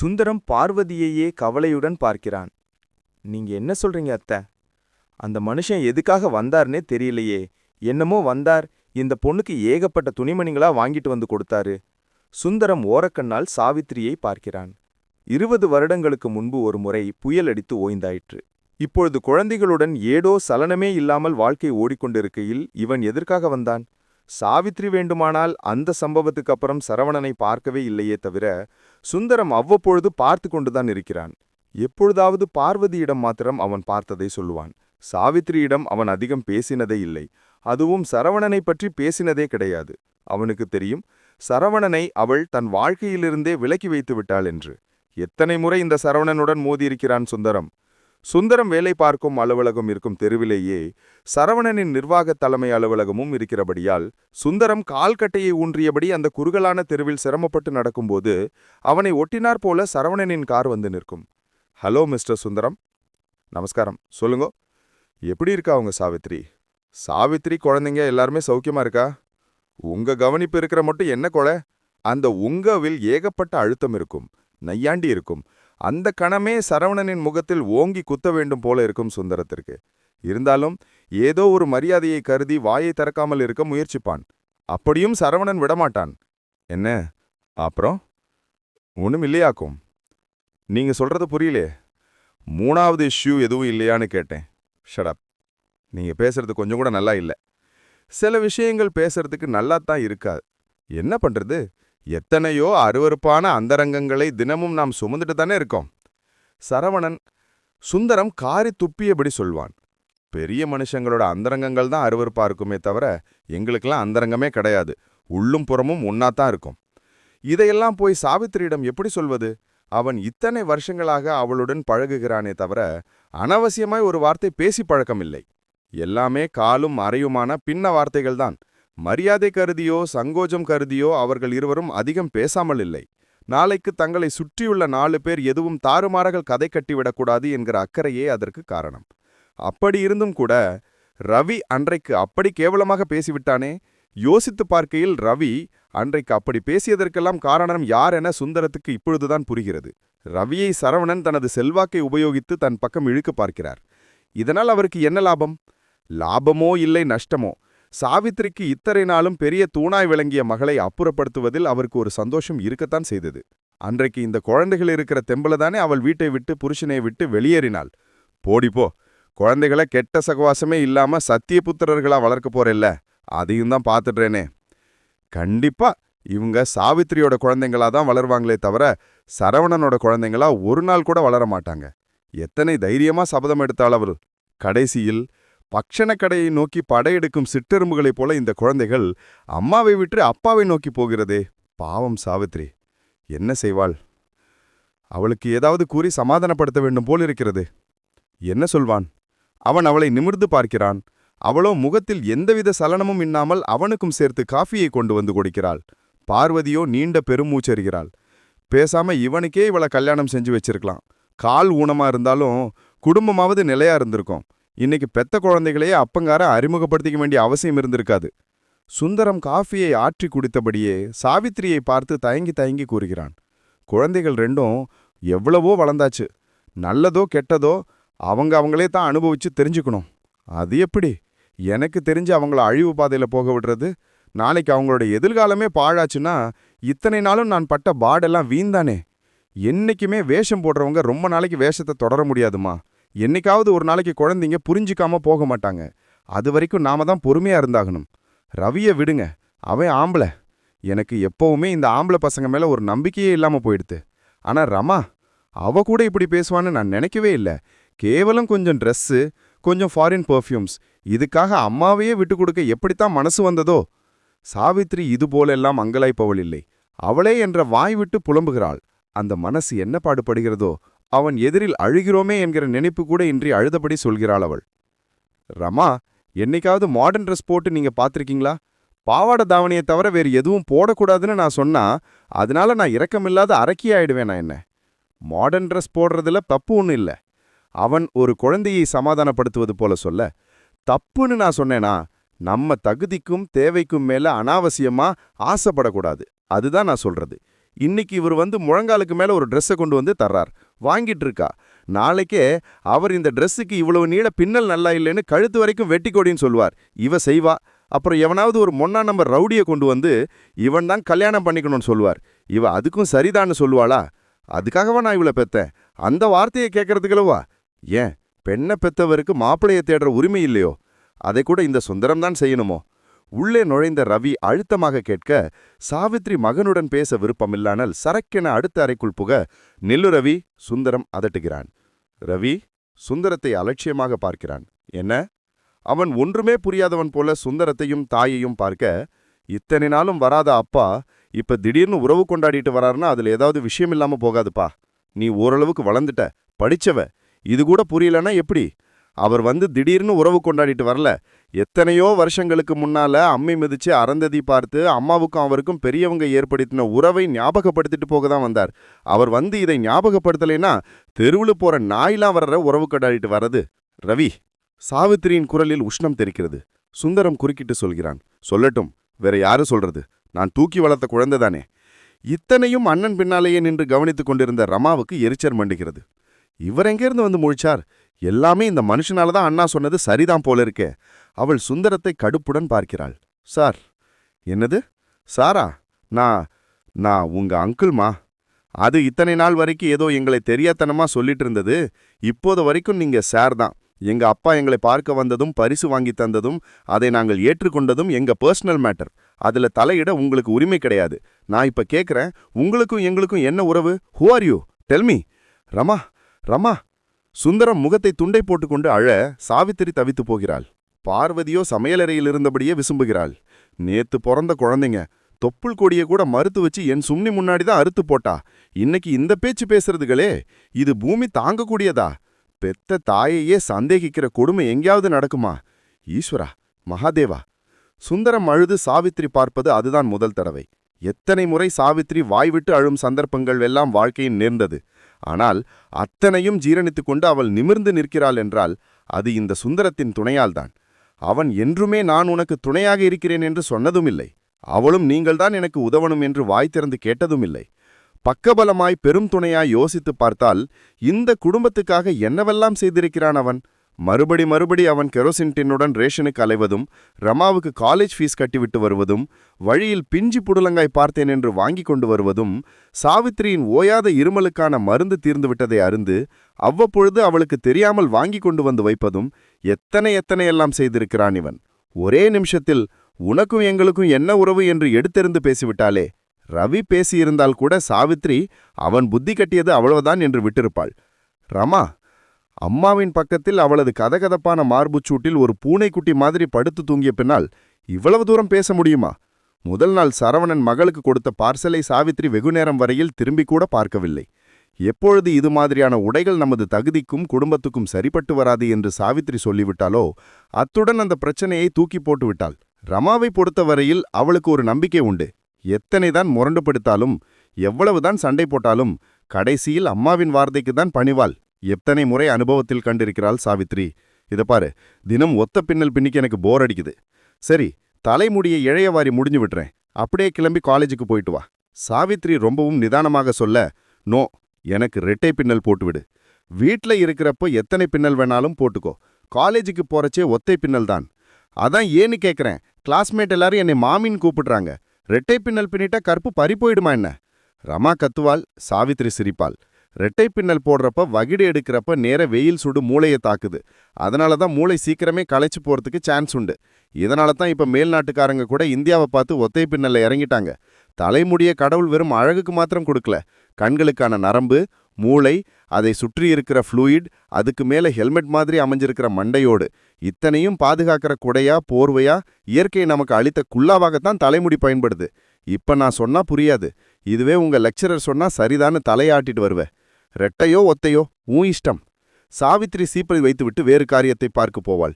சுந்தரம் பார்வதியையே கவலையுடன் பார்க்கிறான். நீங்க என்ன சொல்றீங்க அத்த? அந்த மனுஷன் எதுக்காக வந்தார்னே தெரியலையே. என்னமோ வந்தார். இந்த பொண்ணுக்கு ஏகப்பட்ட துணிமணிங்களா வாங்கிட்டு வந்து கொடுத்தாரு. சுந்தரம் ஓரக்கண்ணால் சாவித்திரியை பார்க்கிறான். இருபது வருடங்களுக்கு முன்பு ஒரு முறை புயல் அடித்து ஓய்ந்தாயிற்று. இப்பொழுது குழந்தைகளுடன் ஏடோ சலனமே இல்லாமல் வாழ்க்கை ஓடிக்கொண்டிருக்கையில் இவன் எதற்காக வந்தான்? சாவித்ரி வேண்டுமானால் அந்த சம்பவத்துக்கு அப்புறம் சரவணனை பார்க்கவே இல்லையே தவிர சுந்தரம் அவ்வப்பொழுது பார்த்து கொண்டுதான் இருக்கிறான். எப்பொழுதாவது பார்வதியிடம் மாத்திரம் அவன் பார்த்ததை சொல்லுவான். சாவித்ரியிடம் அவன் அதிகம் பேசினதே இல்லை. அதுவும் சரவணனை பற்றி பேசினதே கிடையாது. அவனுக்கு தெரியும் சரவணனை அவள் தன் வாழ்க்கையிலிருந்தே விலக்கி வைத்து விட்டாள் என்று. எத்தனை முறை இந்த சரவணனுடன் மோதியிருக்கிறான் சுந்தரம்? சுந்தரம் வேலை பார்க்கும் அலுவலகம் இருக்கும் தெருவிலேயே சரவணனின் நிர்வாக தலைமை அலுவலகமும் இருக்கிறபடியால் சுந்தரம் கால்கட்டையை ஊன்றியபடி அந்த குறுகலான தெருவில் சிரமப்பட்டு நடக்கும்போது அவனை ஒட்டினார் போல சரவணனின் கார் வந்து நிற்கும். Hello mister Sundaram. நமஸ்காரம். சொல்லுங்க. எப்படி இருக்கா உங்க சாவித்ரி? சாவித்ரி குழந்தைங்க எல்லாருமே சௌக்கியமா இருக்கா? உங்க கவனிப்பு இருக்கிற மட்டும் என்ன கொலை? அந்த உங்கவில் ஏகப்பட்ட அழுத்தம் இருக்கும் நையாண்டி இருக்கும். அந்த கணமே சரவணனின் முகத்தில் ஓங்கி குத்த வேண்டும் போல இருக்கும் சுந்தரத்திற்கு. இருந்தாலும் ஏதோ ஒரு மரியாதையை கருதி வாயை திறக்காமல் இருக்க முயற்சிப்பான். அப்படியும் சரவணன் விடமாட்டான். என்ன? அப்புறம்? ஒண்ணும் இல்லையாக்கும். நீங்க சொல்றது புரியலே. மூணாவது இஷ்யூ எதுவும் இல்லையான்னு கேட்டேன். ஷடப் நீங்க பேசுறது கொஞ்சம் கூட நல்லா இல்லை. சில விஷயங்கள் பேசுறதுக்கு நல்லா தான் இருக்காது என்ன பண்றது? எத்தனையோ அருவருப்பான அந்தரங்கங்களை தினமும் நாம் சுமந்துட்டு தானே இருக்கோம். சரவணன் சுந்தரம் காரி துப்பியபடி சொல்வான். பெரிய மனுஷங்களோட அந்தரங்கங்கள் தான் அருவருப்பா இருக்குமே தவிர எங்களுக்கெல்லாம் அந்தரங்கமே கிடையாது. உள்ளும் புறமும் ஒன்னாத்தான் இருக்கும். இதையெல்லாம் போய் சாவித்திரியிடம் எப்படி சொல்வது? அவன் இத்தனை வருஷங்களாக அவளுடன் பழகுகிறானே தவிர அனவசியமாய் ஒரு வார்த்தை பேசி பழக்கமில்லை. எல்லாமே காலும் அறையுமான பின்ன வார்த்தைகள்தான். மரியாதை கருதியோ சங்கோஜம் கருதியோ அவர்கள் இருவரும் அதிகம் பேசாமல் இல்லை. நாளைக்கு தங்களை சுற்றியுள்ள நாலு பேர் எதுவும் தாறுமாறாக கதை கட்டிவிடக்கூடாது என்கிற அக்கறையே அதற்கு காரணம். அப்படி இருந்தும் கூட ரவி அன்றைக்கு அப்படி கேவலமாக பேசிவிட்டானே? யோசித்து பார்க்கையில் ரவி அன்றைக்கு அப்படி பேசியதற்கெல்லாம் காரணம் யார் என சுந்தரத்துக்கு இப்பொழுதுதான் புரிகிறது. ரவியை சரவணன் தனது செல்வாக்கை உபயோகித்து தன் பக்கம் இழுக்க பார்க்கிறார். இதனால் அவருக்கு என்ன லாபம்? லாபமோ இல்லை நஷ்டமோ? சாவித்திரிக்கு இத்தனை நாளும் பெரிய தூணாய் விளங்கிய மகளை அப்புறப்படுத்துவதில் அவருக்கு ஒரு சந்தோஷம் இருக்கத்தான் செய்தது. அன்றைக்கு இந்த குழந்தைகள் இருக்கிற தெம்பலதானே அவள் வீட்டை விட்டு புருஷனை விட்டு வெளியேறினாள். போடிப்போ குழந்தைகளை கெட்ட சகவாசமே இல்லாம சத்தியபுத்திரர்களா வளர்க்க போறேல்ல அதையும் தான் பார்த்துடுறேனே. கண்டிப்பா இவங்க சாவித்திரியோட குழந்தைங்களா தான் வளருவாங்களே தவிர சரவணனோட குழந்தைங்களா ஒரு நாள் கூட வளர மாட்டாங்க எத்தனை தைரியமா சபதம் எடுத்தாள் அவர். கடைசியில் பக்ஷணக்கடையை நோக்கி படையெடுக்கும் சிற்றெரும்புகளைப் போல இந்த குழந்தைகள் அம்மாவை விட்டு அப்பாவை நோக்கி போகிறதே. பாவம் சாவித்ரி என்ன செய்வாள்? அவளுக்கு ஏதாவது கூறி சமாதானப்படுத்த வேண்டும் போல் இருக்கிறது. என்ன சொல்வான்? அவன் அவளை நிமிர்ந்து பார்க்கிறான். அவளோ முகத்தில் எந்தவித சலனமும் இன்னாமல் அவனுக்கும் சேர்த்து காஃபியை கொண்டு வந்து கொடுக்கிறாள். பார்வதியோ நீண்ட பெருமூச்சறிகிறாள். பேசாம இவனுக்கே இவளை கல்யாணம் செஞ்சு வச்சிருக்கலாம். கால் ஊனமா இருந்தாலும் குடும்பமாவது நிலையா இருந்திருக்கும். இன்னைக்கு பெத்த குழந்தைகளையே அப்பங்கார அறிமுகப்படுத்திக்க வேண்டிய அவசியம் இருந்திருக்காது. சுந்தரம் காஃபியை ஆற்றி குடித்தபடியே சாவித்திரியை பார்த்து தயங்கி தயங்கி கூறுகிறான். குழந்தைகள் ரெண்டும் எவ்வளவோ வளர்ந்தாச்சு. நல்லதோ கெட்டதோ அவங்க அவங்களே தான் அனுபவிச்சு தெரிஞ்சுக்கணும். அது எப்படி? எனக்கு தெரிஞ்சு அவங்கள அழிவு பாதையில போக விடுறது. நாளைக்கு அவங்களோட எதிர்காலமே பாழாச்சுன்னா இத்தனை நாளும் நான் பட்ட பாடெல்லாம் வீந்தானே என்னைக்குமே வேஷம் போடுறவங்க ரொம்ப நாளைக்கு வேஷத்தை தொடர முடியாதுமா என்னைக்காவது ஒரு நாளைக்கு குழந்தைங்க புரிஞ்சிக்காம போக மாட்டாங்க. அது வரைக்கும் நாம தான் பொறுமையா இருந்தாகணும். ரவிய விடுங்க. அவன் ஆம்பளை. எனக்கு எப்பவுமே இந்த ஆம்பளை பசங்க மேல ஒரு நம்பிக்கையே இல்லாம போயிடுது ஆனா ரமா அவ கூட இப்படி பேசுவான்னு நான் நினைக்கவே இல்லை. கேவலம் கொஞ்சம் ட்ரெஸ்ஸு கொஞ்சம் ஃபாரின் பெர்ஃப்யூம்ஸ் இதுக்காக அம்மாவையே விட்டு கொடுக்க எப்படித்தான் மனசு வந்ததோ? சாவித்ரி இது போலெல்லாம் அங்கலாய்ப்பவள் இல்லை. அவளே என்ற வாய் விட்டு புலம்புகிறாள். அந்த மனசு என்ன பாடுபடுகிறதோ அவன் எதிரில் அழுகிறோமே என்கிற நினைப்பு கூட இன்றி அழுதபடி சொல்கிறாள் அவள். ரமா என்னைக்காவது மாடர்ன் ட்ரெஸ் போட்டு நீங்க பாத்திருக்கீங்களா பாவாடை தாவணியை தவிர வேறு எதுவும் போடக்கூடாதுன்னு நான் சொன்னா அதனால நான் இரக்கமில்லாத அரக்கியாயிடுவேன் நான் என்ன? மாடர்ன் ட்ரெஸ் போடுறதுல தப்பு ஒன்றும் இல்லை. அவன் ஒரு குழந்தையை சமாதானப்படுத்துவது போல சொல்ல தப்புன்னு நான் சொன்னேனா? நம்ம தகுதிக்கும் தேவைக்கும் மேல அனாவசியமா ஆசைப்படக்கூடாது. அதுதான் நான் சொல்றது. இன்னைக்கு இவர் வந்து முழங்காலுக்கு மேல ஒரு ட்ரெஸ்ஸை கொண்டு வந்து தர்றார். வாங்கிட்டு இருக்கா நாளைக்கே அவர் இந்த ட்ரெஸ்ஸுக்கு இவ்வளவு நீள பின்னல் நல்லா இல்லைன்னு கழுத்து வரைக்கும் வெட்டிக்கொடின்னு சொல்லுவார். இவ செய்வா. அப்புறம் எவனாவது ஒரு மொன்னா நம்பர் ரவுடியை கொண்டு வந்து இவன் தான் கல்யாணம் பண்ணிக்கணும்னு சொல்லுவார். இவ அதுக்கும் சரிதான்னு சொல்லுவாளா? அதுக்காகவா நான் இவளை பெத்தேன்? அந்த வார்த்தையை கேட்கறதுக்குலவா? ஏன்? பெண்ணை பெத்தவருக்கு மாப்பிளைய தேடுற உரிமை இல்லையோ? அதை கூட இந்த சுந்தரம் தான் செய்யணுமோ? உள்ளே நுழைந்த ரவி அழுத்தமாக கேட்க சாவித்ரி மகனுடன் பேச விருப்பமில்லாமல் சரக்கென அடுத்த அறைக்குள் புக. நில்லு ரவி சுந்தரம் அதட்டுகிறான். ரவி சுந்தரத்தை அலட்சியமாக பார்க்கிறான். என்ன? அவன் ஒன்றுமே புரியாதவன் போல சுந்தரத்தையும் தாயையும் பார்க்க இத்தனை நாளும் வராத அப்பா இப்ப திடீர்னு உறவு கொண்டாடிட்டு வராருன்னா அதுல ஏதாவது விஷயம் இல்லாம போகாதுப்பா. நீ ஓரளவுக்கு வளர்ந்துட்ட படிச்சவ. இது கூட புரியலன்னா எப்படி? அவர் வந்து திடீர்னு உறவு கொண்டாடிட்டு வரல. எத்தனையோ வருஷங்களுக்கு முன்னால அம்மை மிதிச்சு அறந்ததி பார்த்து அம்மாவுக்கும் அவருக்கும் பெரியவங்க ஏற்படுத்தின உறவை ஞாபகப்படுத்திட்டு போக தான் வந்தார். அவர் வந்து இதை ஞாபகப்படுத்தலைன்னா தெருவில் போற நாயெல்லாம் வர்ற உறவு கொண்டாடிட்டு வர்றது. ரவி சாவித்திரியின் குரலில் உஷ்ணம் தெரிக்கிறது. சுந்தரம் குறுக்கிட்டு சொல்கிறான். சொல்லட்டும் வேற யாரு சொல்றது? நான் தூக்கி வளர்த்த குழந்தைதானே இத்தனையும் அண்ணன் பின்னாலேயே நின்று கவனித்துக் கொண்டிருந்த ரமாவுக்கு எரிச்சல் மண்டுகிறது. இவர் எங்கேருந்து வந்து முழிச்சார்? எல்லாமே இந்த மனுஷனால தான் அண்ணா சொன்னது சரிதான் போல இருக்கே. அவள் சுந்தரத்தை கடுப்புடன் பார்க்கிறாள். சார் என்னது? சாரா நான் நான் உங்க அங்கிள்மா? அது இத்தனை நாள் வரைக்கும் ஏதோ எங்களை தெரியாத்தனமா சொல்லிட்டு இருந்தது. இப்போது வரைக்கும் நீங்க சார் தான். எங்க அப்பா எங்களை பார்க்க வந்ததும் பரிசு வாங்கி தந்ததும் அதை நாங்கள் ஏற்றுக்கொண்டதும் எங்க பர்சனல் மேட்டர் அதுல தலையிட உங்களுக்கு உரிமை கிடையாது. நான் இப்ப கேட்குறேன் உங்களுக்கும் எங்களுக்கும் என்ன உறவு? Who are you tell me Rama Rama Sundaram முகத்தை துண்டை போட்டுக்கொண்டு அழ சாவித்திரி தவித்து போகிறாள். பார்வதியோ சமையலறையில் இருந்தபடியே விசும்புகிறாள். நேத்து பிறந்த குழந்தைங்க. தொப்புள் கொடிய கூட மறுத்து வச்சு என் சும்னி முன்னாடி தான் அறுத்து போட்டா. இன்னைக்கு இந்த பேச்சு பேசுறதுகளே இது பூமி தாங்கக்கூடியதா? பெத்த தாயையே சந்தேகிக்கிற கொடுமை எங்கேயாவது நடக்குமா? ஈஸ்வரா மகாதேவா. சுந்தரம் அழுது சாவித்திரி பார்ப்பது அதுதான் முதல் தடவை. எத்தனை முறை சாவித்திரி வாய்விட்டு அழும் சந்தர்ப்பங்கள் எல்லாம் வாழ்க்கையின் நேர்ந்தது. ஆனால் அத்தனையும் ஜீரணித்துக் கொண்டு அவள் நிமிர்ந்து நிற்கிறாள் என்றால் அது இந்த சுந்தரத்தின் துணையால்தான் அவன் என்றுமே நான் உனக்கு துணையாக இருக்கிறேன் என்று சொன்னதுமில்லை. அவளும் நீங்கள்தான் எனக்கு உதவணும் என்று வாய் திறந்து கேட்டதுமில்லை. பக்கபலமாய் பெரும் துணையாய் யோசித்துப் பார்த்தால் இந்த குடும்பத்துக்காக என்னவெல்லாம் செய்திருக்கிறான் அவன்? மறுபடி மறுபடி அவன் கெரோசின் டின்னுடன் ரேஷனுக்கு அலைவதும் ரமாவுக்கு காலேஜ் ஃபீஸ் கட்டிவிட்டு வருவதும் வழியில் பிஞ்சி புடலங்காய் பார்த்தேன் என்று வாங்கிக் கொண்டு வருவதும் சாவித்திரியின் ஓயாத இருமலுக்கான மருந்து தீர்ந்துவிட்டதை அருந்து அவ்வப்பொழுது அவளுக்கு தெரியாமல் வாங்கிக் கொண்டு வந்து வைப்பதும் எத்தனை எத்தனை எல்லாம் செய்திருக்கிறான் இவன். ஒரே நிமிஷத்தில் உனக்கும் எங்களுக்கும் என்ன உறவு என்று எடுத்தெறிந்து பேசிவிட்டாளே. ரவி பேசியிருந்தால் கூட சாவித்ரி அவன் புத்தி கட்டியது அவ்வளவுதான் என்று விட்டிருப்பாள். ரமா அம்மாவின் பக்கத்தில் அவளது கதகதப்பான மார்புச்சூட்டில் ஒரு பூனைக்குட்டி மாதிரி படுத்து தூங்கிய பின்னால் இவ்வளவு தூரம் பேச முடியுமா? முதல் நாள் சரவணன் மகளுக்கு கொடுத்த பார்சலை சாவித்ரி வெகுநேரம் வரையில் திரும்பிக் கூட பார்க்கவில்லை. எப்பொழுது இது மாதிரியான உடைகள் நமது தகுதிக்கும் குடும்பத்துக்கும் சரிப்பட்டு வராது என்று சாவித்ரி சொல்லிவிட்டாலோ அத்துடன் அந்த பிரச்சனையை தூக்கி போட்டுவிட்டாள் ரமாவை பொறுத்தவரையில் அவளுக்கு ஒரு நம்பிக்கை உண்டு. எத்தனைதான் முரண்டுபடுத்தாலும் எவ்வளவுதான் சண்டை போட்டாலும் கடைசியில் அம்மாவின் வார்த்தைக்கு தான் பணிவாள். எத்தனை முறை அனுபவத்தில் கண்டிருக்கிறாள் சாவித்ரி? இதை பாரு தினம் ஒத்த பின்னல் பின்னிக்கு எனக்கு போர் அடிக்குது. சரி தலைமுடியை இழையவாரி முடிஞ்சு விட்டுறேன். அப்படியே கிளம்பி காலேஜுக்கு போயிட்டு வா. சாவித்ரி ரொம்பவும் நிதானமாக சொல்ல நோ எனக்கு ரெட்டை பின்னல் போட்டுவிடு. வீட்ல இருக்கிறப்போ எத்தனை பின்னல் வேணாலும் போட்டுக்கோ. காலேஜுக்கு போறச்சே ஒத்தை பின்னல் தான். அதான் ஏன்னு கேட்குறேன் கிளாஸ்மேட் எல்லாரும் என்னை மாமின்னு கூப்பிடுறாங்க. ரெட்டை பின்னல் பின்னிட்டா கருப்பு பறி போயிடுமா என்ன? ரமா கத்துவாள் சாவித்ரி சிரிப்பாள். ரெட்டை பின்னல் போடுறப்ப வகிடு எடுக்கிறப்ப நேர வெயில் சுடு மூளையை தாக்குது. அதனால தான் மூளை சீக்கிரமே களைச்சு போறதுக்கு சான்ஸ் உண்டு. இதனால தான் இப்போ மேல்நாட்டுக்காரங்க கூட இந்தியாவை பார்த்து ஒத்தை பின்னலில் இறங்கிட்டாங்க. தலைமுடிய கடவுள் வெறும் அழகுக்கு மாத்திரம் கொடுக்கல. கண்களுக்கான நரம்பு மூளை அதை சுற்றி இருக்கிற ஃப்ளூயிட் அதுக்கு மேலே ஹெல்மெட் மாதிரி அமைஞ்சிருக்கிற மண்டையோடு. இத்தனையும் பாதுகாக்கிற குடையா போர்வையா இயற்கை நமக்கு அளித்த குல்லாவாகத்தான் தலைமுடி பயன்படுது. இப்போ நான் சொன்னால் புரியாது. இதுவே உங்கள் லெக்சரர் சொன்னால் சரிதான்னு தலையாட்டிட்டு வருவேன். ரெட்டையோ ஒத்தையோ? உன் இஷ்டம். சாவித்ரி சீப்பை வைத்துவிட்டு வேறு காரியத்தை பார்க்க போவாள்.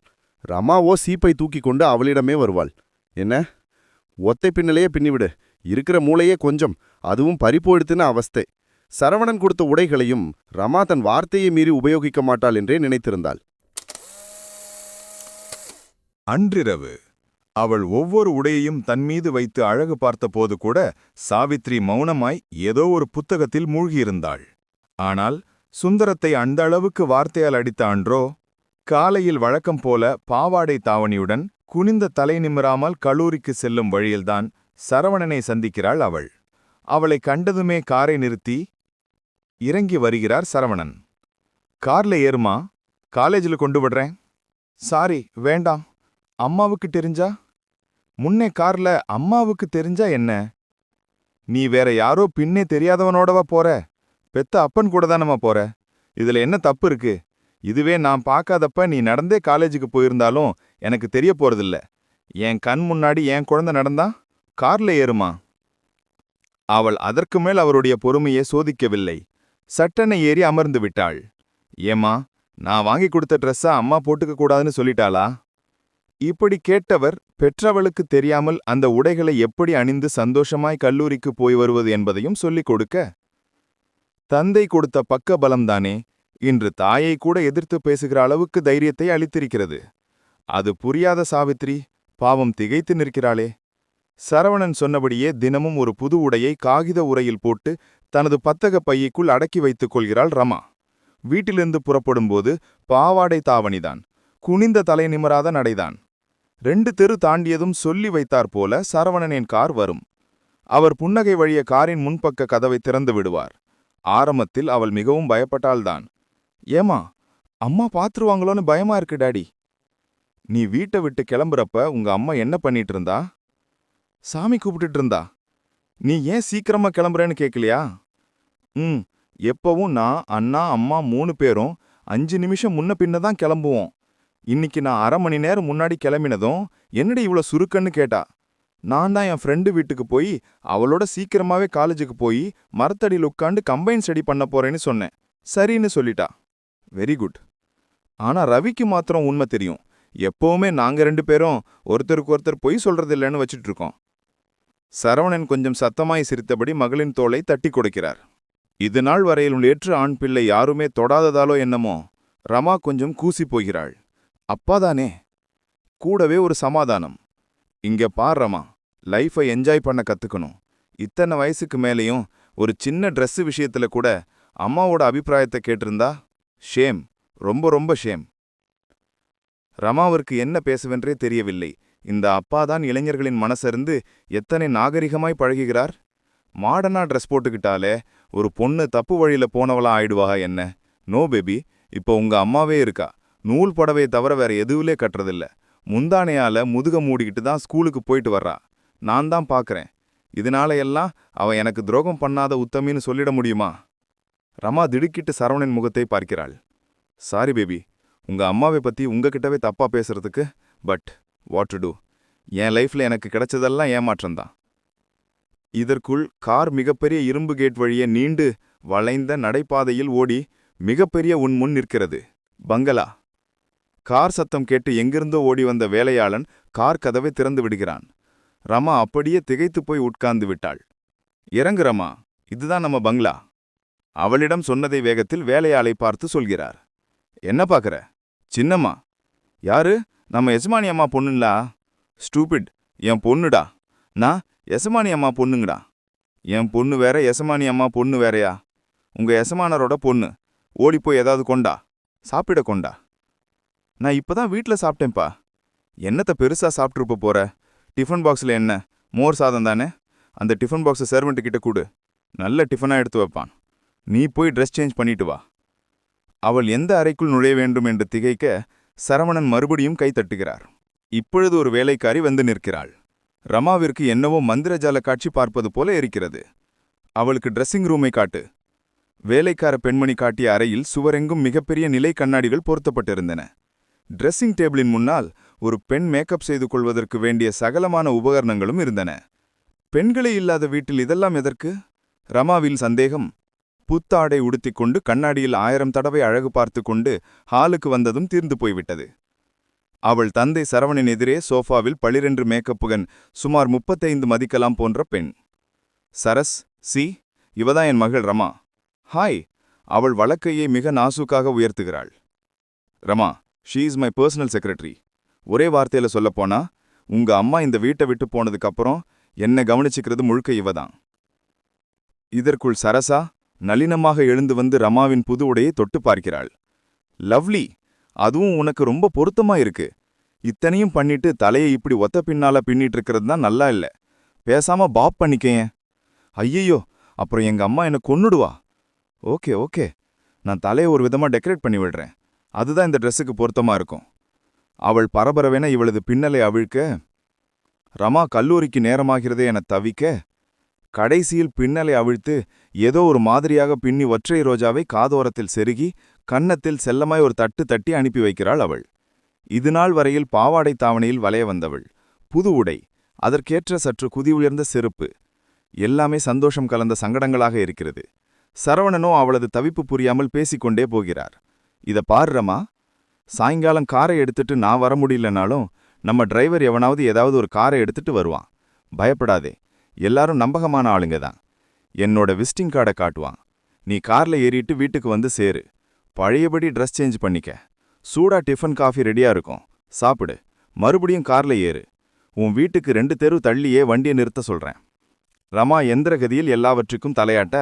ரமாவோ சீப்பை தூக்கி கொண்டு அவளிடமே வருவாள். என்ன? ஒத்தை பின்னலையே பின்னிவிடு. இருக்கிற மூளையே கொஞ்சம். அதுவும் பறிப்போடுத்துன அவஸ்தை. சரவணன் கொடுத்த உடைகளையும் ரமா தன் வார்த்தையை மீறி உபயோகிக்க மாட்டாள் என்றே நினைத்திருந்தாள். அன்றிரவு அவள் ஒவ்வொரு உடையையும் தன்மீது வைத்து அழகு பார்த்தபோது கூட சாவித்ரி மௌனமாய் ஏதோ ஒரு புத்தகத்தில் மூழ்கியிருந்தாள். ஆனால் சுந்தரத்தை அந்த அளவுக்கு வார்த்தையால் அடித்த அன்றோ காலையில் வழக்கம் போல பாவாடை தாவணியுடன் குனிந்த தலை நிமிராமல் கல்லூரிக்கு செல்லும் வழியில்தான் சரவணனை சந்திக்கிறாள் அவள். அவளை கண்டதுமே காரை நிறுத்தி இறங்கி வருகிறார் சரவணன். கார்ல ஏறுமா? காலேஜில் கொண்டு விடுறேன். சாரி வேண்டாம். அம்மாவுக்கு தெரிஞ்சா? முன்னே கார்ல அம்மாவுக்கு தெரிஞ்சா என்ன? நீ வேற யாரோ பின்னே தெரியாதவனோடவா போற? பெத்த அப்பன் கூட தானம்மா போற. இதுல என்ன தப்பு இருக்கு? இதுவே நான் பார்க்காதப்ப நீ நடந்தே காலேஜுக்கு போயிருந்தாலும் எனக்கு தெரிய போறதில்ல. என் கண் முன்னாடி என் குழந்தை நடந்தா? கார்ல ஏறுமா? அவள் அதற்கு மேல் அவருடைய பொறுமையை சோதிக்கவில்லை. சட்டனை ஏறி அமர்ந்து விட்டாள். ஏம்மா நான் வாங்கி கொடுத்த ட்ரெஸ்ஸா அம்மா போட்டுக்க கூடாதுன்னு சொல்லிட்டாளா? இப்படி கேட்டவர் பெற்றவளுக்கு தெரியாமல் அந்த உடைகளை எப்படி அணிந்து சந்தோஷமாய் கல்லூரிக்கு போய் வருவது என்பதையும் சொல்லிக் கொடுக்க தந்தை கொடுத்த பக்க பலம்தானே இன்று தாயை கூட எதிர்த்து பேசுகிற அளவுக்கு தைரியத்தை அளித்திருக்கிறது. அது புரியாத சாவித்ரி பாவம் திகைத்து நிற்கிறாளே. சரவணன் சொன்னபடியே தினமும் ஒரு புது உடையை காகித உரையில் போட்டு தனது பத்தக பையைக்குள் அடக்கி வைத்துக் கொள்கிறாள் ரமா. வீட்டிலிருந்து புறப்படும்போது பாவாடை தாவணிதான் குனிந்த தலை நிமராத நடைதான். ரெண்டு தெரு தாண்டியதும் சொல்லி வைத்தாற்போல சரவணனின் கார் வரும். அவர் புன்னகை வழிய காரின் முன்பக்க கதவை திறந்து விடுவார். ஆரம்பத்தில் அவள் மிகவும் பயப்பட்டாள்தான். ஏமா அம்மா பாத்துருவாங்களோன்னு பயமா இருக்கு டாடி. நீ வீட்டை விட்டு கிளம்புறப்ப உங்க அம்மா என்ன பண்ணிட்டு இருந்தா சாமி கூப்பிட்டுட்டு இருந்தா நீ ஏன் சீக்கிரமா கிளம்புறேன்னு கேட்கலையா ம் எப்பவும் நான் அண்ணா அம்மா மூணு பேரும் அஞ்சு நிமிஷம் முன்ன பின்ன தான் கிளம்புவோம். இன்னைக்கு நான் அரை மணி நேரம் முன்னாடி கிளம்பினதும் என்னடி இவ்வளோ சுருக்கன்னு கேட்டா? நான் தான் என் ஃப்ரெண்டு வீட்டுக்கு போய் அவளோட சீக்கிரமாவே காலேஜுக்கு போய் மரத்தடியில் உட்காந்து கம்பைன் ஸ்டடி பண்ண போறேன்னு சொன்னேன். சரின்னு சொல்லிட்டா. வெரி குட் ஆனா ரவிக்கு மாத்திரம் உண்மை தெரியும். எப்பவுமே நாங்க ரெண்டு பேரும் ஒருத்தருக்கு ஒருத்தர் பொய் சொல்றதில்லைன்னு வச்சிட்டு இருக்கோம். சரவணன் கொஞ்சம் சத்தமாய் சிரித்தபடி மகளின் தோளை தட்டி கொடுக்கிறார். இது நாள் வரையிலும் ஏற்று ஆண் பிள்ளை யாருமே தொடாததாலோ என்னமோ ரமா கொஞ்சம் கூசி போகிறாள். அப்பாதானே? கூடவே ஒரு சமாதானம். இங்க பார் ரமா. லைஃபை என்ஜாய் பண்ண கத்துக்கணும். இத்தனை வயசுக்கு மேலேயும் ஒரு சின்ன ட்ரெஸ்ஸு விஷயத்துல கூட அம்மாவோட அபிப்பிராயத்தை கேட்டிருந்தா ஷேம் ரொம்ப ரொம்ப ஷேம் ரமாவிற்கு என்ன பேசுவென்றே தெரியவில்லை. இந்த அப்பாதான் இளைஞர்களின் மனசருந்து எத்தனை நாகரிகமாய் பழகுகிறார்? மாடர்னா ட்ரெஸ் போட்டுக்கிட்டாலே ஒரு பொண்ணு தப்பு வழியில போனவளா ஆயிடுவா என்ன? நோ பேபி இப்போ உங்க அம்மாவே இருக்கா. நூல் புடவையை தவிர வேற எதுவுலே கட்டுறதில்ல. முந்தானையால முதுக மூடிக்கிட்டு தான் ஸ்கூலுக்கு போயிட்டு வர்றா. நான் தான் பார்க்கறேன். இதனால எல்லாம் அவ எனக்கு துரோகம் பண்ணாத உத்தமின்னு சொல்லிட முடியுமா? ரமா திடுக்கிட்டு சரவணன் முகத்தை பார்க்கிறாள். சாரி பேபி உங்க அம்மாவை பத்தி உங்ககிட்டவே தப்பா பேசுறதுக்கு பட் வாட் டு டூ என் லைஃப்ல எனக்கு கிடைச்சதெல்லாம் ஏமாற்றம்தான். இதற்குள் கார் மிகப்பெரிய இரும்பு கேட் வழியே நீண்டு வளைந்த நடைபாதையில் ஓடி மிகப்பெரிய உன் முன் நிற்கிறது. பங்களா. கார் சத்தம் கேட்டு எங்கிருந்தோ ஓடி வந்த வேலையாளன் கார் கதவை திறந்து விடுகிறான். ரமா அப்படியே திகைத்து போய் உட்கார்ந்து விட்டாள். இறங்கு ரமா இதுதான் நம்ம பங்களா. அவளிடம் சொன்னதை வேகத்தில் வேலையாளை பார்த்து சொல்கிறார். என்ன பாக்குற சின்னம்மா. யாரு? நம்ம எஜமானி அம்மா பொண்ணுங்களா? ஸ்டூபிட் என் பொண்ணுடா. நான் எசமானி அம்மா பொண்ணுங்கடா. என் பொண்ணு வேற எசமானி அம்மா பொண்ணு வேறயா? உங்க எசமானரோட பொண்ணு. ஓடிப்போய் ஏதாவது கொண்டா? சாப்பிட கொண்டா. நான் இப்பதான் வீட்ல சாப்பிட்டேன்ப்பா. என்னத்த பெருசா சாப்பிட்ருப்ப போற? டிஃபன் பாக்ஸ்ல என்ன? மோர் சாதம் தானே? அந்த டிஃபன் பாக்ஸை சர்வெண்ட் கிட்ட கொடு. நல்ல டிஃபனா எடுத்து வைப்பான். நீ போய் ட்ரெஸ் சேஞ்ச் பண்ணிட்டு வா. அவள் எந்த அறைக்குள் நுழைய வேண்டும் என்று திகைக்க சரவணன் மறுபடியும் கை தட்டுகிறார். இப்பொழுது ஒரு வேலைக்காரி வந்து நிற்கிறாள். ரமாவிற்கு என்னவோ மந்திரஜால காட்சி பார்ப்பது போல இருக்கிறது. அவளுக்கு ட்ரெஸ்ஸிங் ரூமை காட்டு. வேலைக்கார பெண்மணி காட்டிய அறையில் சுவரெங்கும் மிகப்பெரிய நிலை கண்ணாடிகள் பொருத்தப்பட்டிருந்தன. ட்ரெஸ்ஸிங் டேபிளின் முன்னால் ஒரு பெண் மேக்கப் செய்து கொள்வதற்கு வேண்டிய சகலமான உபகரணங்களும் இருந்தன. பெண்களே இல்லாத வீட்டில் இதெல்லாம் எதற்கு? ரமாவில் சந்தேகம். புத்தாடை உடுத்திக் கொண்டு கண்ணாடியில் ஆயிரம் தடவை அழகு பார்த்து கொண்டு ஹாலுக்கு வந்ததும் தீர்ந்து போய்விட்டது. அவள் தந்தை சரவணின் எதிரே சோஃபாவில் பளிரென்று மேக்கப்புகன் சுமார் முப்பத்தைந்து மதிக்கலாம் போன்ற பெண். சரஸ் சி இவதான் என் மகள் ரமா. ஹாய் அவள் வழக்கையை மிக நாசூக்காக உயர்த்துகிறாள். Rama she is my personal secretary ஒரே வார்த்தையில சொல்லப்போனா உங்க அம்மா இந்த வீட்டை விட்டு போனதுக்கு அப்புறம் என்ன கவனிச்சுக்கிறது முழுக்க இவதான். இதற்குள் சரசா நளினமாக எழுந்து வந்து ரமாவின் புது உடையை தொட்டு பார்க்கிறாள். லவ்லி அதுவும் உனக்கு ரொம்ப பொருத்தமா இருக்கு. இத்தனையும் பண்ணிட்டு தலையை இப்படி ஒத்த பின்னால பின்னிட்டு இருக்கிறது தான் நல்லா இல்ல. பேசாம பாப் பண்ணிக்கேன் ஐயையோ அப்புறம் எங்க அம்மா என்ன கொன்னுடுவா? Okay okay. நான் தலையை ஒரு விதமா டெக்கரேட் பண்ணி விடுறேன். அதுதான் இந்த ட்ரெஸ்ஸுக்கு பொருத்தமா இருக்கும். அவள் பரபரவென இவளது பின்னலை அவிழ்க்க ரமா கல்லூரிக்கு நேரமாகிறதே என தவிக்க கடைசியில் பின்னலை அவிழ்த்து ஏதோ ஒரு மாதிரியாக பின்னி ஒற்றை ரோஜாவை காதோரத்தில் செருகி கன்னத்தில் செல்லமாய் ஒரு தட்டு தட்டி அனுப்பி வைக்கிறாள் அவள். இதுநாள் வரையில் பாவாடை தாவணியில் வளைய வந்தவள். புது உடை அதற்கேற்ற சற்று குதி உயர்ந்த செருப்பு. எல்லாமே சந்தோஷம் கலந்த சங்கடங்களாக இருக்கிறது. சரவணனோ அவளது தவிப்பு புரியாமல் பேசிக்கொண்டே போகிறார். இத பாருறமா சாயங்காலம் காரை எடுத்துட்டு நான் வர முடியலனாலும் நம்ம டிரைவர் எவனாவது ஏதாவது ஒரு காரை எடுத்துட்டு வருவான். பயப்படாதே. எல்லாரும் நம்பகமான ஆளுங்க தான். என்னோட விசிட்டிங் கார்டை காட்டுவான். நீ கார்ல ஏறிட்டு வீட்டுக்கு வந்து சேரு. பழையபடி ட்ரெஸ் சேஞ்ச் பண்ணிக்க. சூடா டிஃபன் காஃபி ரெடியா இருக்கும். சாப்பிடு. மறுபடியும் கார்ல ஏறு. உன் வீட்டுக்கு ரெண்டு தெரு தள்ளியே வண்டியை நிறுத்த சொல்றேன். ரமா எந்திரகதியில் எல்லாவற்றுக்கும் தலையாட்ட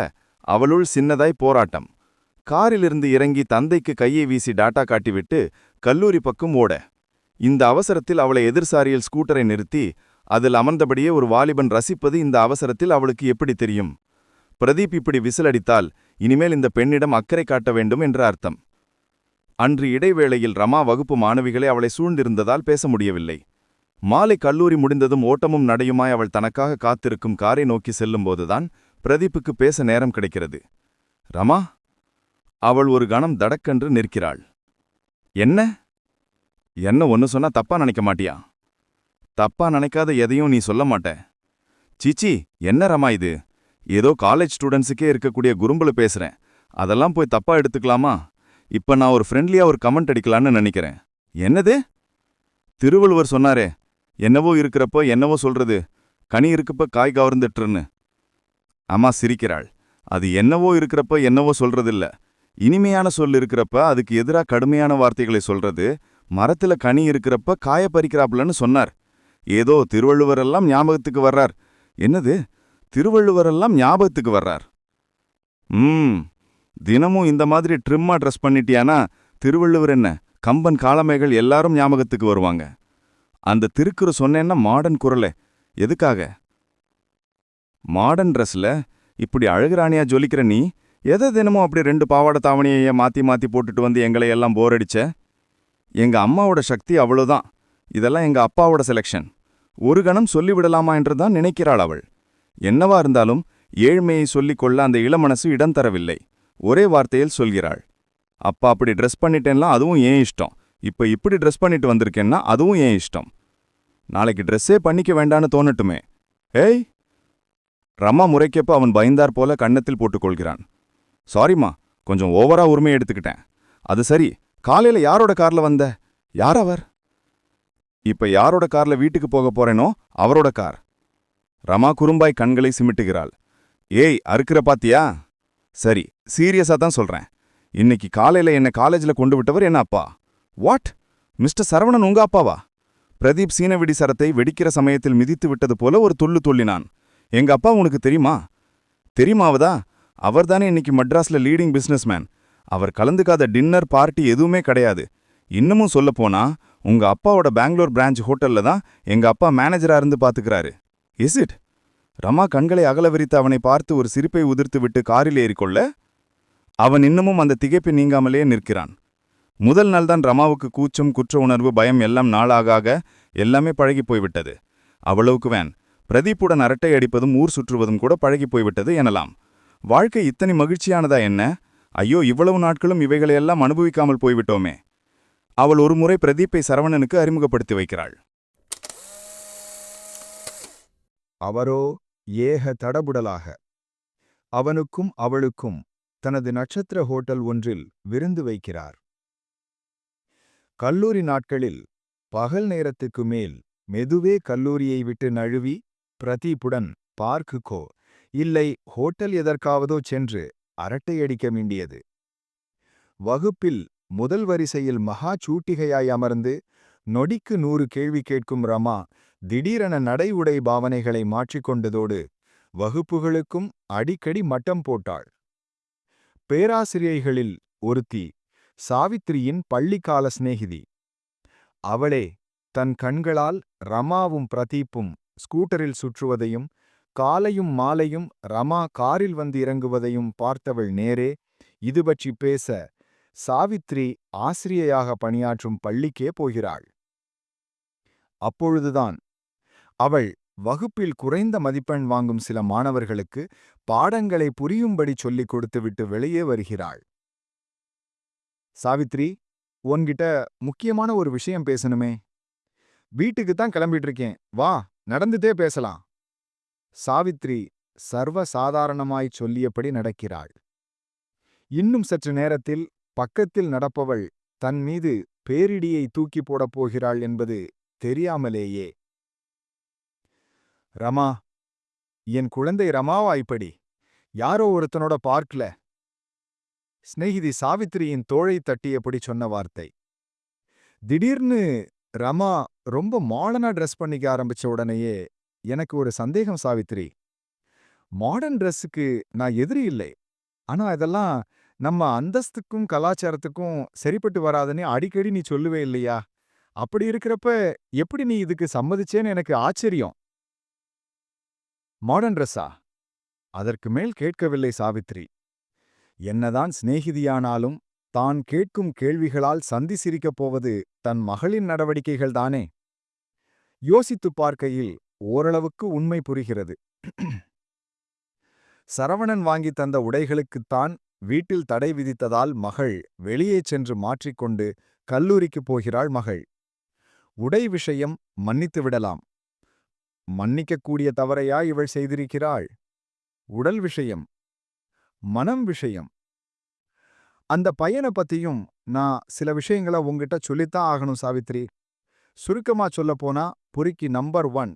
அவளுள் சின்னதாய் போராட்டம். காரிலிருந்து இறங்கி தந்தைக்கு கையை வீசி டாட்டா காட்டிவிட்டு கல்லூரி பக்கம் ஓட. இந்த அவசரத்தில் அவளை எதிர்சாரியில் ஸ்கூட்டரை நிறுத்தி அதில் அமர்ந்தபடியே ஒரு வாலிபன் ரசிப்பது இந்த அவசரத்தில் அவளுக்கு எப்படி தெரியும்? பிரதீப் இப்படி விசிலடித்தால் இனிமேல் இந்த பெண்ணிடம் அக்கறை காட்ட வேண்டும் என்ற அர்த்தம். அன்று இடைவேளையில் ரமா வகுப்பு மாணவிகளை அவளை சூழ்ந்திருந்ததால் பேச முடியவில்லை. மாலை கல்லூரி முடிந்ததும் ஓட்டமும் நடையுமாய் அவள் தனக்காக காத்திருக்கும் காரை நோக்கி செல்லும்போதுதான் பிரதீப்புக்கு பேச நேரம் கிடைக்கிறது. ரமா அவள் ஒரு கணம் தடக்கென்று நிற்கிறாள். என்ன? என்ன ஒன்னு சொன்னா தப்பா நினைக்க மாட்டியா? தப்பா நினைக்காத எதையும் நீ சொல்ல மாட்ட. சீச்சி என்ன ரமா இது? ஏதோ காலேஜ் ஸ்டூடெண்ட்ஸுக்கே இருக்கக்கூடிய குறும்புல பேசுறேன். அதெல்லாம் போய் தப்பா எடுத்துக்கலாமா? இப்ப நான் ஒரு ஃப்ரெண்ட்லியா ஒரு கமெண்ட் அடிக்கலான்னு நினைக்கிறேன். என்னது? திருவள்ளுவர் சொன்னாரே என்னவோ இருக்கிறப்போ என்னவோ சொல்றது. கனி இருக்கப்ப காய் கவர்ந்துட்டுருன்னு. அம்மா சிரிக்கிறாள். அது என்னவோ இருக்கிறப்ப என்னவோ சொல்றதில்ல. இனிமையான சொல் இருக்கிறப்ப அதுக்கு எதிரா கடுமையான வார்த்தைகளை சொல்றது மரத்துல கனி இருக்கிறப்ப காய பறிக்கிறாப்புலன்னு சொன்னார். ஏதோ திருவள்ளுவரெல்லாம் ஞாபகத்துக்கு வர்றார். என்னது? திருவள்ளுவரெல்லாம் ஞாபகத்துக்கு வர்றார். ம் தினமும் இந்த மாதிரி ட்ரிம்மா ட்ரெஸ் பண்ணிட்டியானா? திருவள்ளுவர் என்ன? கம்பன் காளமைகள் எல்லாரும் ஞாபகத்துக்கு வருவாங்க. அந்த திருக்குறு சொன்னேன்னா மாடர்ன் குரலை. எதுக்காக? மாடர்ன் ட்ரெஸ்ல இப்படி அழகுராணியா ஜொலிக்கிற நீ எதை தினமும் அப்படி ரெண்டு பாவாடை தாவணியை மாத்தி மாத்தி போட்டுட்டு வந்து எங்களை எல்லாம் போர் அடிச்ச? எங்க அம்மாவோட சக்தி அவ்வளோதான். இதெல்லாம் எங்க அப்பாவோட செலெக்ஷன் ஒரு கணம் சொல்லிவிடலாமா என்றுதான் நினைக்கிறாள் அவள். என்னவா இருந்தாலும் ஏழ்மையை சொல்லிக் கொள்ள அந்த இளமனசு இடம் தரவில்லை. ஒரே வார்த்தையில் சொல்கிறாள். அப்பா அப்படி ட்ரெஸ் பண்ணிட்டேன்னா அதுவும் ஏன் இஷ்டம்? இப்ப இப்படி ட்ரெஸ் பண்ணிட்டு வந்திருக்கேன்னா அதுவும் ஏன் இஷ்டம்? நாளைக்கு ட்ரெஸ்ஸே பண்ணிக்க வேண்டான்னு தோணட்டுமே. ஏய்! ரமா முறைக்கப்ப அவன் பயந்தார் போல கன்னத்தில் போட்டுக்கொள்கிறான். சாரிம்மா கொஞ்சம் ஓவரா உரிமை எடுத்துக்கிட்டேன். அது சரி காலையில யாரோட கார்ல வந்த? யார் அவர்? இப்ப யாரோட கார்ல வீட்டுக்கு போக போறேனோ அவரோட கார். ரமா குறும்பாய் கண்களை சிமிட்டுகிறாள். ஏய் அறுக்கிற பாத்தியா? சரி சீரியஸா தான் சொல்றேன். இன்னைக்கு காலையில என்ன காலேஜ்ல கொண்டு விட்டவர் என்ன அப்பா? வாட் மிஸ்டர் சரவணன் உங்க அப்பாவா? பிரதீப் சீனவிடி சரத்தை வெடிக்கிற சமயத்தில் மிதித்து விட்டது போல ஒரு துள்ளு துள்ளினான். எங்க அப்பா உனக்கு தெரியுமா? தெரியுமாவதா? அவர்தானே இன்னைக்கு மட்ராஸ்ல லீடிங் பிசினஸ்மேன் அவர் கலந்துக்காத டின்னர் பார்ட்டி எதுவுமே கிடையாது. இன்னமும் சொல்லப்போனா உங்க அப்பாவோட பெங்களூர் பிரான்ச் ஹோட்டல்ல தான் எங்க அப்பா மேனேஜரா இருந்து பாத்துக்கிறாரு. இஸ் இட் ரமா கண்களை அகல விரித்து அவனை பார்த்து ஒரு சிரிப்பை உதிர்த்து விட்டு காரில் ஏறிக்கொள்ள அவன் இன்னமும் அந்த திகைப்பு நீங்காமலே நிற்கிறான். முதல் நாள்தான் ரமாவுக்கு கூச்சம் குற்ற உணர்வு பயம் எல்லாம் நாளாக ஆக எல்லாமே பழகிப் போய்விட்டது. அவ்வளவுக்கு வேன். பிரதீப்புடன் அரட்டை அடிப்பதும் ஊர் சுற்றுவதும் கூட பழகிப் போய்விட்டது எனலாம். வாழ்க்கை இத்தனை மகிழ்ச்சியானதா என்ன? ஐயோ இவ்வளவு நாட்களும் இவைகளையெல்லாம் அனுபவிக்காமல் போய்விட்டோமே. அவள் ஒருமுறை பிரதீப்பை சரவணனுக்கு அறிமுகப்படுத்தி வைக்கிறாள். அவரோ ஏக தடபுடலாக. அவனுக்கும் அவளுக்கும் தனது நட்சத்திர ஹோட்டல் ஒன்றில் விருந்து வைக்கிறார். கல்லூரி நாட்களில் பகல் நேரத்துக்கு மேல் மெதுவே கல்லூரியை விட்டு நழுவி பிரதீப்புடன் பார்க்குக்கோ இல்லை ஹோட்டல் எதற்காவதோ சென்று அரட்டையடிக்க வேண்டியது. வகுப்பில் முதல் வரிசையில் மகா சூட்டிகையாய் அமர்ந்து நொடிக்கு நூறு கேள்வி கேட்கும் ரமா திடீரென நடை உடை பாவனைகளை மாற்றிக்கொண்டதோடு வகுப்புகளுக்கும் அடிக்கடி மட்டம் போட்டாள். பேராசிரியைகளில் ஒருத்தி சாவித்திரியின் பள்ளிக்கால சிநேகிதி. அவளே தன் கண்களால் ரமாவும் பிரதீப்பும் ஸ்கூட்டரில் சுற்றுவதையும் காலையும் மாலையும் ரமா காரில் வந்து இறங்குவதையும் பார்த்தவள் நேரே இது பற்றி பேச சாவித்ரி ஆசிரியையாக பணியாற்றும் பள்ளிக்கே போகிறாள். அப்பொழுதுதான் அவள் வகுப்பில் குறைந்த மதிப்பெண் வாங்கும் சில மாணவர்களுக்கு பாடங்களை புரியும்படி சொல்லிக் கொடுத்துவிட்டு வெளியே வருகிறாள். சாவித்ரி உன்கிட்ட முக்கியமான ஒரு விஷயம் பேசணுமே. வீட்டுக்கு தான் கிளம்பிட்டு இருக்கேன். வா நடந்துட்டே பேசலாம். சாவித்ரி சர்வ சாதாரணமாய்ச் சொல்லியபடி நடக்கிறாள். இன்னும் சற்று நேரத்தில் பக்கத்தில் நடப்பவள் தன் மீது பேரிடியை தூக்கி போடப் போகிறாள் என்பது தெரியாமலேயே. ரமா என் குழந்தை ரமாவா இப்படி? யாரோ ஒருத்தனோட பார்க்கல. சிநேகிதி சாவித்திரியின் தோழை தட்டியபடி சொன்ன வார்த்தை. திடீர்னு ரமா ரொம்ப மாடர்னா ட்ரெஸ் பண்ணிக்க ஆரம்பிச்ச உடனேயே எனக்கு ஒரு சந்தேகம் சாவித்திரி. மாடர்ன் ட்ரெஸ்ஸுக்கு நான் எதிரி இல்லை. ஆனா இதெல்லாம் நம்ம அந்தஸ்துக்கும் கலாச்சாரத்துக்கும் சரிப்பட்டு வராதுன்னு அடிக்கடி நீ சொல்லுவே இல்லையா? அப்படி இருக்கிறப்ப எப்படி நீ இதுக்கு சம்மதிச்சேன்னு எனக்கு ஆச்சரியம். மாடர்ன் ட்ரெஸ்ஸா அதற்கு மேல் கேட்கவில்லை சாவித்ரி என்னதான் சிநேகிதியானாலும் தான் கேட்கும் கேள்விகளால் சந்தி சிரிக்கப் போவது தன் மகளின் நடவடிக்கைகள்தானே யோசித்துப் பார்க்கையில் ஓரளவுக்கு உண்மை புரிகிறது. சரவணன் வாங்கித் தந்த உடைகளுக்குத்தான் வீட்டில் தடை விதித்ததால் மகள் வெளியே சென்று மாற்றிக்கொண்டு கல்லூரிக்குப் போகிறாள் மகள். உடை விஷயம் மன்னித்து விடலாம். மன்னிக்கக்கூடிய தவறையா இவள் செய்திருக்கிறாள்? உடல் விஷயம் மனம் விஷயம். அந்த பையனை பத்தியும் நான் சில விஷயங்கள உங்ககிட்ட சொல்லித்தான் ஆகணும் சாவித்ரி. சுருக்கமா சொல்லப் போனா நம்பர் ஒன்.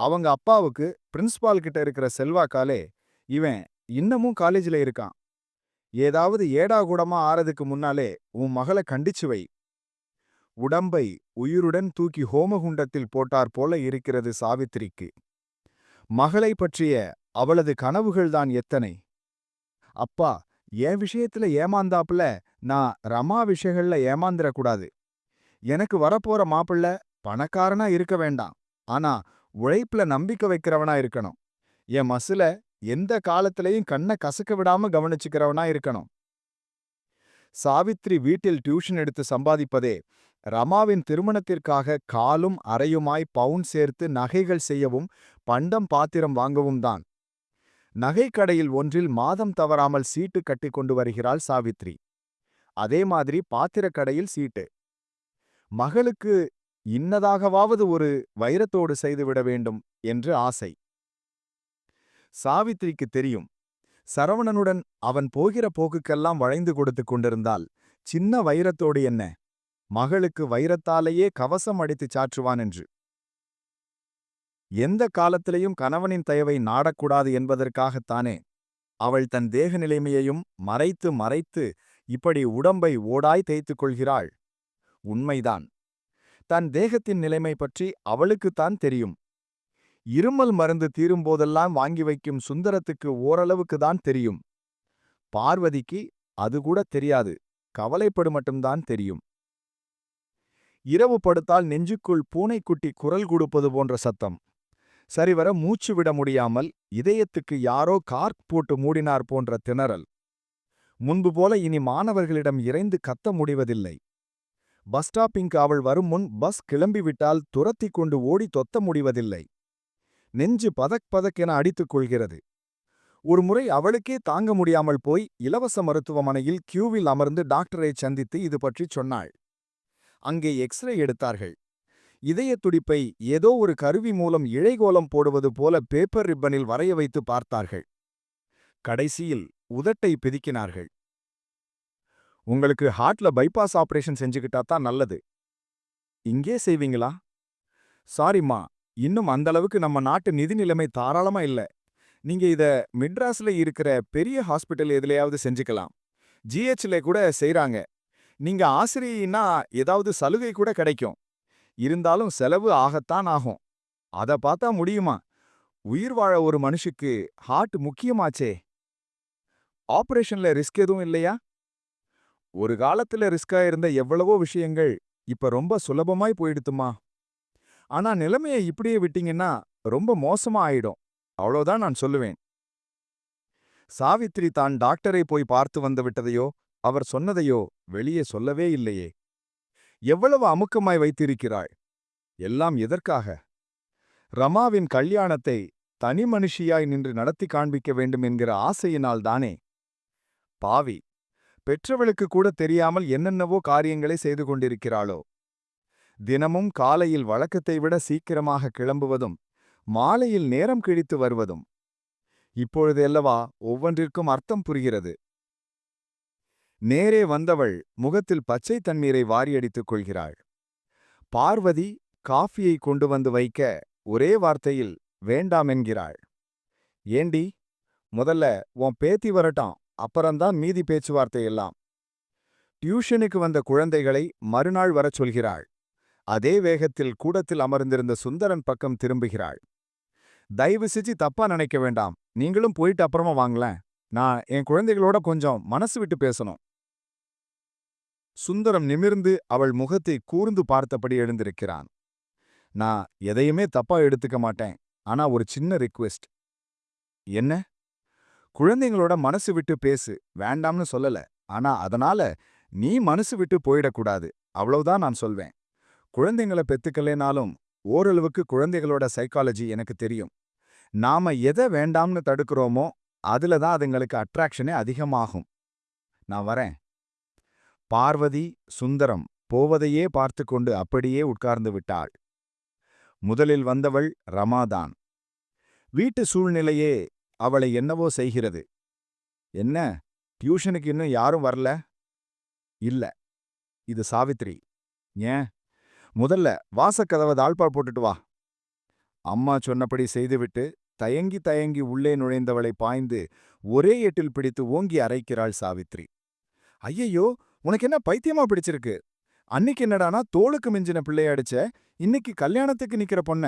அவங்க அப்பாவுக்கு பிரின்ஸ்பால் கிட்ட இருக்கிற செல்வாக்காலே இவன் இன்னமும் காலேஜில் இருக்கான். ஏதாவது ஏடாகூடமா ஆறதுக்கு முன்னாலே உன் மகளை கண்டிச்சு வை. உடம்பை உயிருடன் தூக்கி ஹோமகுண்டத்தில் போட்டார் போல இருக்கிறது சாவித்திரிக்கு. மகளை பற்றிய அவளது கனவுகள்தான் எத்தனை? அப்பா என் விஷயத்துல ஏமாந்தாப்புல நான் ரமா விஷயங்கள்ல ஏமாந்துடக்கூடாது எனக்கு வரப்போற மாப்பிள்ள பணக்காரனா இருக்க வேண்டாம். ஆனா உழைப்புல நம்பிக்கை வைக்கிறவனா இருக்கணும். என் மசுல எந்த காலத்திலையும் கண்ணை கசக்க விடாம கவனிச்சுக்கிறவனா இருக்கணும். சாவித்ரி வீட்டில் டியூஷன் எடுத்து சம்பாதிப்பதே ரமாவின் திருமணத்திற்காக காலும் அறையுமாய் பவுன் சேர்த்து நகைகள் செய்யவும் பண்டம் பாத்திரம் வாங்கவும் தான். நகைக்கடையில் ஒன்றில் மாதம் தவறாமல் சீட்டு கட்டி கொண்டு வருகிறாள் சாவித்ரி அதே மாதிரி பாத்திரக்கடையில் சீட்டு. மகளுக்கு இன்னதாகவாவது ஒரு வைரத்தோடு செய்துவிட வேண்டும் என்று ஆசை. சாவித்ரிக்கு தெரியும். சரவணனுடன் அவன் போகிற போக்குக்கெல்லாம் வளைந்து கொடுத்து கொண்டிருந்தால் சின்ன வைரத்தோடு என்ன? மகளுக்கு வைரத்தாலேயே கவசம் அடித்துச் சாற்றுவான் என்று. எந்த காலத்திலையும் கணவனின் தயவை நாடக்கூடாது என்பதற்காகத்தானே அவள் தன் தேக நிலைமையையும் மறைத்து மறைத்து இப்படி உடம்பை ஓடாய் தேய்த்துக் கொள்கிறாள். உண்மைதான். தன் தேகத்தின் நிலைமை பற்றி அவளுக்குத்தான் தெரியும். இருமல் மருந்து தீரும்போதெல்லாம் வாங்கி வைக்கும் சுந்தரத்துக்கு ஓரளவுக்கு தான் தெரியும். பார்வதிக்கு அது கூட தெரியாது. கவலைப்படு மட்டும்தான் தெரியும். இரவு படுத்தால் நெஞ்சுக்குள் பூனைக்குட்டி குரல் கொடுப்பது போன்ற சத்தம். சரிவர மூச்சு விட முடியாமல் இதயத்துக்கு யாரோ கார்க் போட்டு மூடினார் போன்ற திணறல். முன்பு போல இனி மாணவர்களிடம் இறைந்து கத்த முடிவதில்லை. பஸ் ஸ்டாப்பிங்க்கு அவள் வரும் முன் பஸ் கிளம்பிவிட்டால் துரத்திக் கொண்டு ஓடி தொத்த முடிவதில்லை. நெஞ்சு பதக் பதக்கென அடித்துக் கொள்கிறது. ஒரு முறை அவளுக்கே தாங்க முடியாமல் போய் இலவச மருத்துவமனையில் கியூவில் அமர்ந்து டாக்டரை சந்தித்து இது பற்றி சொன்னாள். அங்கே எக்ஸ்ரே எடுத்தார்கள். இதயத் துடிப்பை ஏதோ ஒரு கருவி மூலம் இழைகோலம் போடுவது போல பேப்பர் ரிப்பனில் வரைய வைத்து பார்த்தார்கள். கடைசியில் உதட்டை பிதிக்கினார்கள். உங்களுக்கு ஹார்ட்ல பைபாஸ் ஆபரேஷன் செஞ்சுக்கிட்டா தான் நல்லது. இங்கே செய்வீங்களா? சாரிம்மா இன்னும் அந்த அளவுக்கு நம்ம நாட்டு நிதி நிலைமை தாராளமா இல்ல. நீங்க இத மிட்ராஸ்ல இருக்கிற பெரிய ஹாஸ்பிட்டல் எதுலயாவது செஞ்சுக்கலாம். ஜிஹெச்ல கூட செய்றாங்க. நீங்க ஆசிரியைன்னா ஏதாவது சலுகை கூட கிடைக்கும். இருந்தாலும் செலவு ஆகத்தான் ஆகும். அத பார்த்தா முடியுமா? உயிர் வாழ ஒரு மனுஷுக்கு ஹார்ட் முக்கியமாச்சே. ஆபரேஷன்ல ரிஸ்க் எதுவும் இல்லையா? ஒரு காலத்துல ரிஸ்கா இருந்த எவ்வளவோ விஷயங்கள் இப்ப ரொம்ப சுலபமாய் போயிடுத்துமா? ஆனா நிலைமையை இப்படியே விட்டீங்கன்னா ரொம்ப மோசமா ஆயிடும். அவ்வளோதான் நான் சொல்லுவேன். சாவித்ரி தான் டாக்டரை போய் பார்த்து வந்து விட்டதையோ அவர் சொன்னதையோ வெளியே சொல்லவே இல்லையே. எவ்வளவு அமுக்கமாய் வைத்திருக்கிறாள்? எல்லாம் எதற்காக? ரமாவின் கல்யாணத்தை தனி மனுஷியாய் நின்று நடத்தி காண்பிக்க வேண்டும் என்கிற ஆசையினால் தானே பாவி பெற்றவளுக்கு கூட தெரியாமல் என்னென்னவோ காரியங்களை செய்து கொண்டிருக்கிறாளோ? தினமும் காலையில் வழக்கத்தை விட சீக்கிரமாக கிளம்புவதும் மாலையில் நேரம் கிழித்து வருவதும். இப்பொழுதெல்லவா ஒவ்வொன்றிற்கும் அர்த்தம் புரிகிறது. நேரே வந்தவள் முகத்தில் பச்சை தண்ணீரை வாரியடித்துக் கொள்கிறாள். பார்வதி காஃபியை கொண்டு வந்து வைக்க ஒரே வார்த்தையில் வேண்டாம் என்கிறாள். ஏண்டி முதல்ல உன் பேத்தி வரட்டாம் அப்புறம்தான் மீதி பேச்சுவார்த்தை எல்லாம். டியூஷனுக்கு வந்த குழந்தைகளை மறுநாள் வரச் சொல்கிறாள். அதே வேகத்தில் கூடத்தில் அமர்ந்திருந்த சுந்தரன் பக்கம் திரும்புகிறாள். தயவு செஞ்சு தப்பா நினைக்க வேண்டாம். நீங்களும் போயிட்டு அப்புறமா வாங்களேன். நான் என் குழந்தைகளோட கொஞ்சம் மனசு விட்டு பேசணும். சுந்தரம் நிமிர்ந்து அவள் முகத்தை கூர்ந்து பார்த்தபடி எழுந்திருக்கிறான். நான் எதையுமே தப்பா எடுத்துக்க மாட்டேன். ஆனா ஒரு சின்ன ரிக்வெஸ்ட் என்ன? குழந்தைங்களோட மனசு விட்டு பேசு. வேண்டாம்னு சொல்லல. ஆனா அதனால நீ மனசு விட்டு போயிடக்கூடாது. அவ்வளவுதான் நான் சொல்வேன். குழந்தைங்கள பெத்துக்கலேனாலும் ஓரளவுக்கு குழந்தைகளோட சைக்காலஜி எனக்கு தெரியும். நாம எதை வேண்டாம்னு தடுக்கிறோமோ அதுல தான் அதுங்களுக்கு அட்ராக்ஷனே அதிகமாகும். நான் வரேன். பார்வதி சுந்தரம் போவதையே பார்த்து கொண்டு அப்படியே உட்கார்ந்து விட்டாள். முதலில் வந்தவள் ரமாதான். வீட்டு சூழ்நிலையே அவளை என்னவோ செய்கிறது. என்ன? டியூஷனுக்கு இன்னும் யாரும் வரல? இல்ல. இது சாவித்ரி ஏன் முதல்ல வாசக்கதவை தாழ்பால் போட்டுட்டு வா. அம்மா சொன்னபடி செய்துவிட்டு தயங்கி தயங்கி உள்ளே நுழைந்தவளை பாய்ந்து ஒரே எட்டில் பிடித்து ஓங்கி அரைக்கிறாள் சாவித்ரி ஐயையோ! உனக்கு என்ன பைத்தியமா பிடிச்சிருக்கு? அன்னிக்கு என்னடானா தோளுக்கு மிஞ்சின பிள்ளையடிச்ச இன்னைக்கு கல்யாணத்துக்கு நிக்கிற பொண்ண.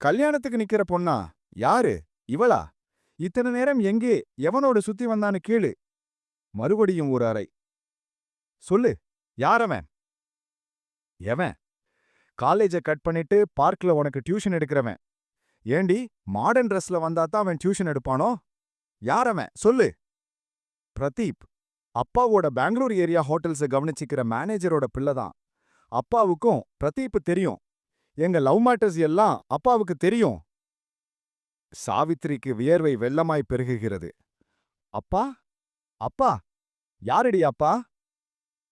கல்யாணத்துக்கு நிக்கிற பொண்ணா? யாரு? இவளா? இத்தனை நேரம் எங்கே எவனோடு சுத்தி வந்தான்னு கேளு. மறுபடியும் ஒரு அறை. சொல்லு யாரவன் எவன்? காலேஜை கட் பண்ணிட்டு பார்க்ல உனக்கு டியூஷன் எடுக்கிறவன். ஏண்டி மாடர்ன் ட்ரெஸ்ல வந்தாதான் அவன் டியூஷன் எடுப்பானோ? யாரவன் சொல்லு. பிரதீப் அப்பாவோட பெங்களூர் ஏரியா ஹோட்டல்ஸை கவனிச்சிக்கிற மேனேஜரோட பிள்ளைதான் அப்பாவுக்கும் பிரதீப் தெரியும். எங்க லவ் மேட்டர்ஸ் எல்லாம் அப்பாவுக்கு தெரியும். சாவித்திரிக்கு வியர்வை வெள்ளமாய் பெருகுகிறது. அப்பா அப்பா யாரடி அப்பா?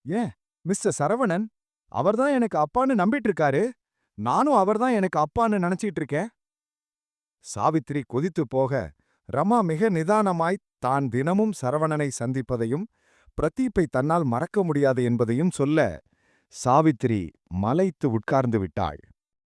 ஏன் மிஸ்டர் சரவணன் அவர்தான் எனக்கு அப்பான்னு நம்பிட்டு இருக்காரு நானும் அவர்தான் எனக்கு அப்பான்னு நினைச்சிட்டு இருக்கேன் சாவித்ரி கொதித்து போக ரமா மிக நிதானமாய் தான் தினமும் சரவணனை சந்திப்பதையும் பிரதீப்பை தன்னால் மறக்க முடியாது என்பதையும் சொல்ல சாவித்ரி மலைத்து உட்கார்ந்து விட்டாள்.